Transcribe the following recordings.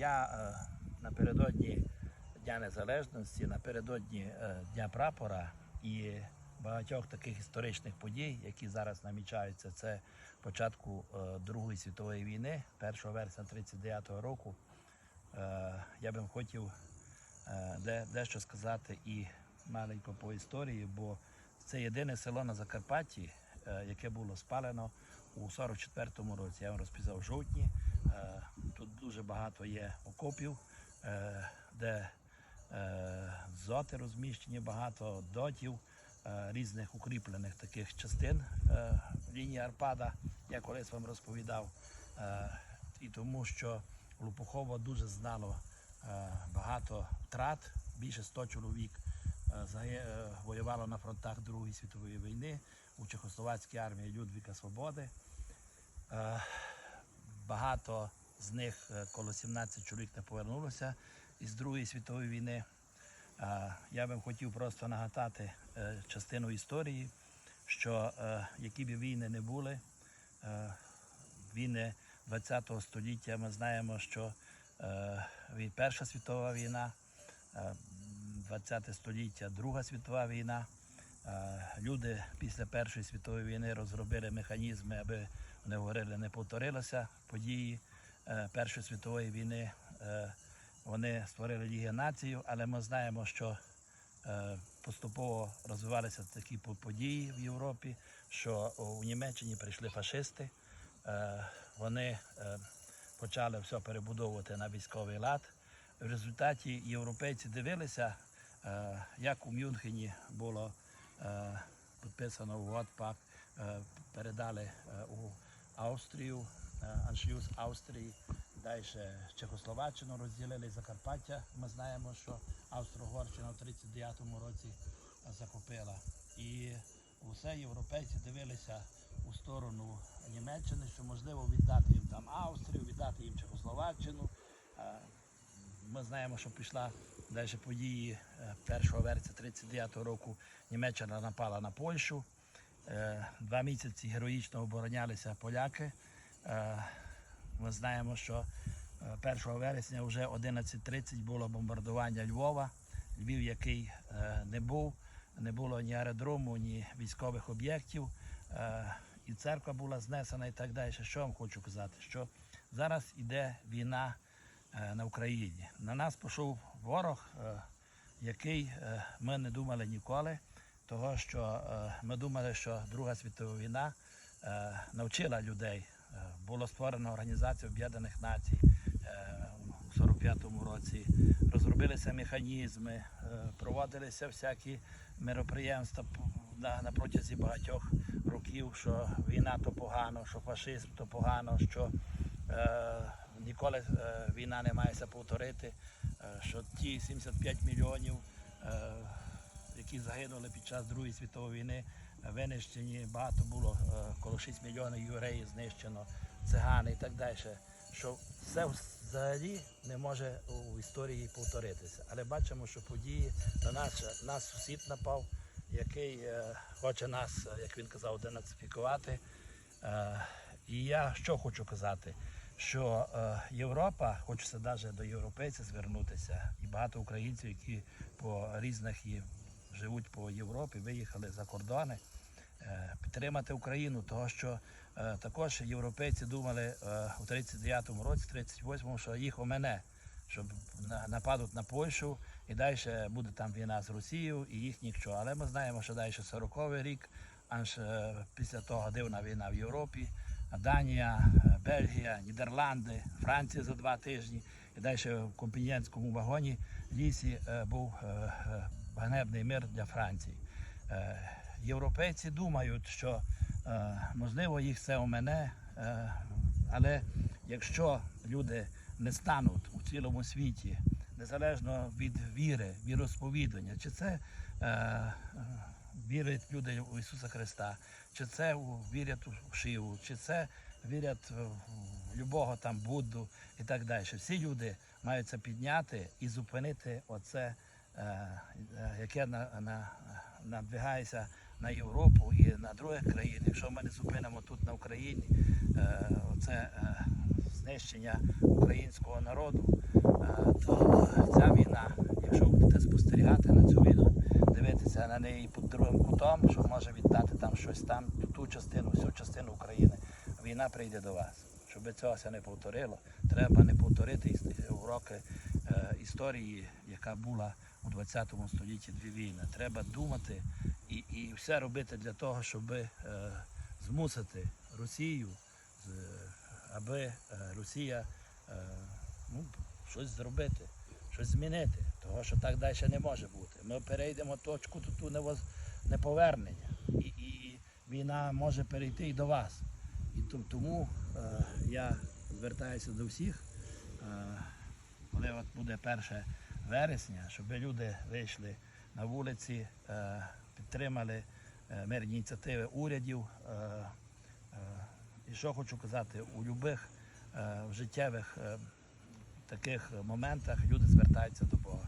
Я е, напередодні Дня Незалежності, напередодні е, Дня прапора і багатьох таких історичних подій, які зараз намічаються, це початку е, Другої світової війни, 1 вересня 1939 року. Е, Я би хотів е, де, дещо сказати і маленько по історії, бо це єдине село на Закарпатті, е, яке було спалено у 44-му році. Я вам розписав жовтні. Тут дуже багато є окопів, е, де е, зоти розміщені, багато дотів, е, різних укріплених таких частин лінії Арпада, я колись вам розповідав. І тому що Лупухово дуже знало багато втрат, більше 100 чоловік воювало на фронтах Другої світової війни у Чехословацькій армії Людвіка Свободи. Багато з них, е, коло 17 чоловік, не повернулося із Другої світової війни. Я би хотів просто нагадати е, частину історії, що е, які б війни не були, війни ХХ століття, ми знаємо, що Перша світова війна, ХХ століття, Друга світова війна. Люди після Першої світової війни розробили механізми, аби вони говорили, не повторилися події Першої світової війни. Е, Вони створили Ліги націю, але ми знаємо, що е, поступово розвивалися такі події в Європі, що у Німеччині прийшли фашисти. Е, Вони е, почали все перебудовувати на військовий лад. В результаті європейці дивилися, е, як у Мюнхені було е, підписано угод пак, е, передали е, у Австрію, е, аншлюз Австрії, далі Чехословаччину розділили Закарпаття. Ми знаємо, що Австро-Угорщина в 39-му році е, захопила. І усе європейці дивилися у сторону Німеччини, що можливо віддати їм там Австрію, віддати їм Чехословаччину. Е, Ми знаємо, що пішла далі події е, 1 вересня 39 року. Німеччина напала на Польщу. Е, Два місяці героїчно оборонялися поляки. Е, Ми знаємо, що е, 1 вересня вже 11.30 було бомбардування Львова. Львів, який е, не був, не було ні аеродрому, ні військових об'єктів. І церква була знесена і так далі. Що вам хочу казати? Що зараз іде війна на Україні. На нас пішов ворог, який ми не думали ніколи, того що ми думали, що Друга світова війна навчила людей. Е, Було створено Організація Об'єднаних Націй е, у 45-му році. Розробилися механізми, е, проводилися всякі мероприємства на, протязі багатьох років, що війна то погано, що фашизм то погано, що е, ніколи е, війна не мається повторити, е, що ті 75 мільйонів, е, які загинули під час Другої світової війни, е, винищені, багато було, е, коло 6 мільйонів євреїв знищено, цигани і так далі. Що все взагалі не може у історії повторитися. Але бачимо, що події на нас, нас сусід напав, який е, хоче нас, е, як він казав, денацифікувати. Е, і я що хочу казати, що е, Європа, хочеться навіть до європейців звернутися, і багато українців, які по різних і живуть по Європі, виїхали за кордони, е, підтримати Україну, того що е, також європейці думали е, у 39-му році, 38-му, що їх омене, щоб на- нападуть на Польщу і далі буде там війна з Росією і їх нічого. Але ми знаємо, що далі 40-й рік, аж після того дивна війна в Європі, Данія, Бельгія, Нідерланди, Франція за два тижні. І далі в Компінєнському вагоні лісі був ганебний мир для Франції. Е, Європейці думають, що е, можливо їх це мене, е, але якщо люди не стануть у цілому світі, незалежно від віри, віросповідання, чи це вірять люди у Ісуса Христа, чи це вірять у Шиву, чи це вірять в любого там Будду і так далі. Всі люди мають це підняти і зупинити оце, яке на, на, надвигається на Європу і на другі країни. Якщо ми не зупинимо тут на Україні, е, оце е, знищення українського народу, е, то ця війна, якщо будете спостерігати на цю війну, дивитися на неї під другим кутом, що може віддати там щось там, ту, частину, всю частину України, війна прийде до вас. Щоб цього не повторило, треба не повторити уроки е, історії, яка була 20 столітті дві війни. Треба думати і, і все робити для того, щоб е, змусити Росію, з- аби е, Росія е, ну, щось зробити, щось змінити. Того, що так далі не може бути. Ми перейдемо точку ту- ту невоз- неповернення. І, і війна може перейти і до вас. І тому е, я звертаюся до всіх, е, коли от буде 1 вересня, щоб люди вийшли на вулиці, е, підтримали е, мирні ініціативи урядів. Е, і що хочу казати, у будь-яких життєвих таких моментах люди звертаються до Бога.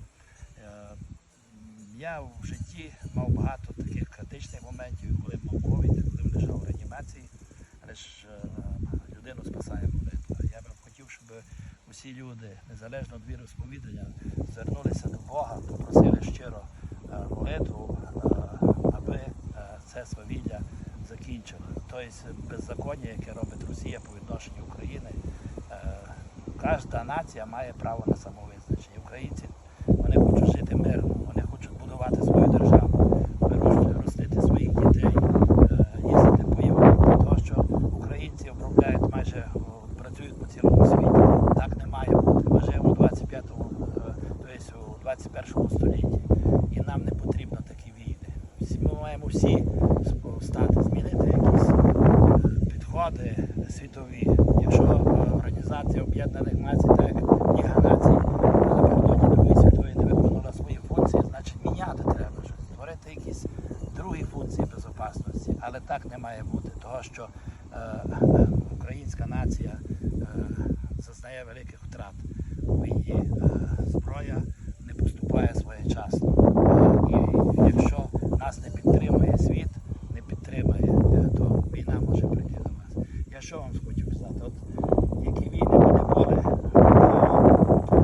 Я в житті мав багато таких критичних моментів, коли мав ковід, коли лежав в реанімації, але ж е, людину спасає молитва. Я би хотів, щоб люди, незалежно від віросповідання, звернулися до Бога, попросили щиро е, молитву, е, аби е, це свавілля закінчило. Тобто беззаконня, яке робить Росія по відношенню України, кожна нація має право на самовизначення. Українці вони хочуть жити мирно, вони хочуть будувати свою державу, ростити своїх дітей, їздити по. Тому що українці обробляють майже працюють по цілому світі. Так не має бути. Ми живемо у 25-му, е, тобто у 21 столітті. І нам не потрібно такі війни. Ми маємо всі стати, змінити якісь е, підходи світові. Якщо е, Організація Об'єднаних Націй, так як Ліга Націй напередодні Другої світової не виконала свої функції, значить міняти треба щось, створити якісь другі функції безпечності. Але так не має бути, того що е, е, українська нація е, зазнає великих втрат у війні. Е, зброя не поступає своєчасно. Е, і якщо нас не підтримує світ, не підтримує, е, то війна може прийти до нас. Я що вам хочу сказати? От які війни би не були, е,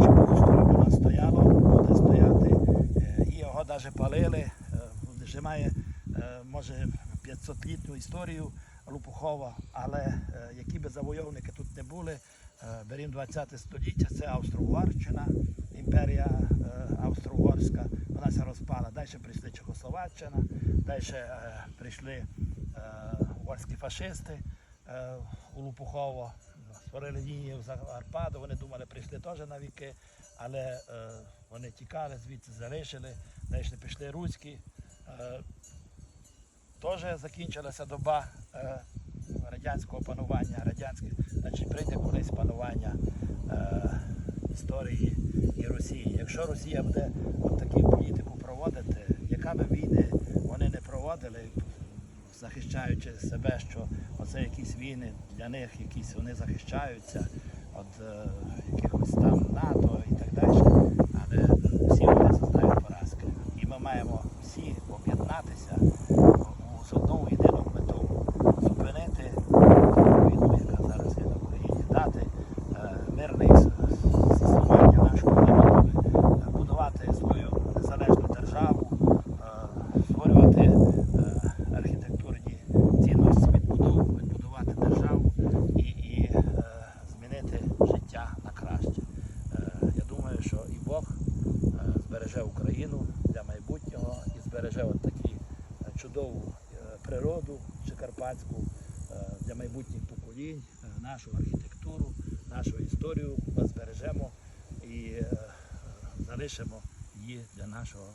чи було воно стояло, буде стояти, е, і його навіть палили, е, вже має е, може 500-літню історію Лопухова, але е, які би завойовники тут не були, е, берімо 20 століття, це Австро-Угорщина, імперія Австро-Угорська, вона се розпала. Далі прийшли Чехословаччина, далі прийшли угорські фашисти у Лопухово, створили лінію за Арпаду, вони думали, прийшли теж на віки, але вони тікали, звідси залишили, далі пішли руські. Е, Теж закінчилася доба е, радянського панування, радянське, значить прийде колись панування е, історії і Росії. Якщо Росія буде таку політику проводити, яка би війни вони не проводили, захищаючи себе, що оце якісь війни для них, якісь вони захищаються від якихось там НАТО і так далі. Але всі вони зазнають поразки. І ми маємо всі об'єднатися у- з одну єдину мету зупинити ту війну, яка зараз є на Україні, дати е, мирне іс- існування нашого народу, е, будувати свою незалежну державу, е, створювати е, архітектурні цінності, відбудову, відбудувати державу і, і е, змінити життя на краще. Е, Я думаю, що і Бог е, збереже Україну для майбутнього і збереже от такі е, чудову е, природу Закарпатську е, для майбутніх поколінь, нашу архітектуру, нашу історію ми збережемо і залишимо її для нашого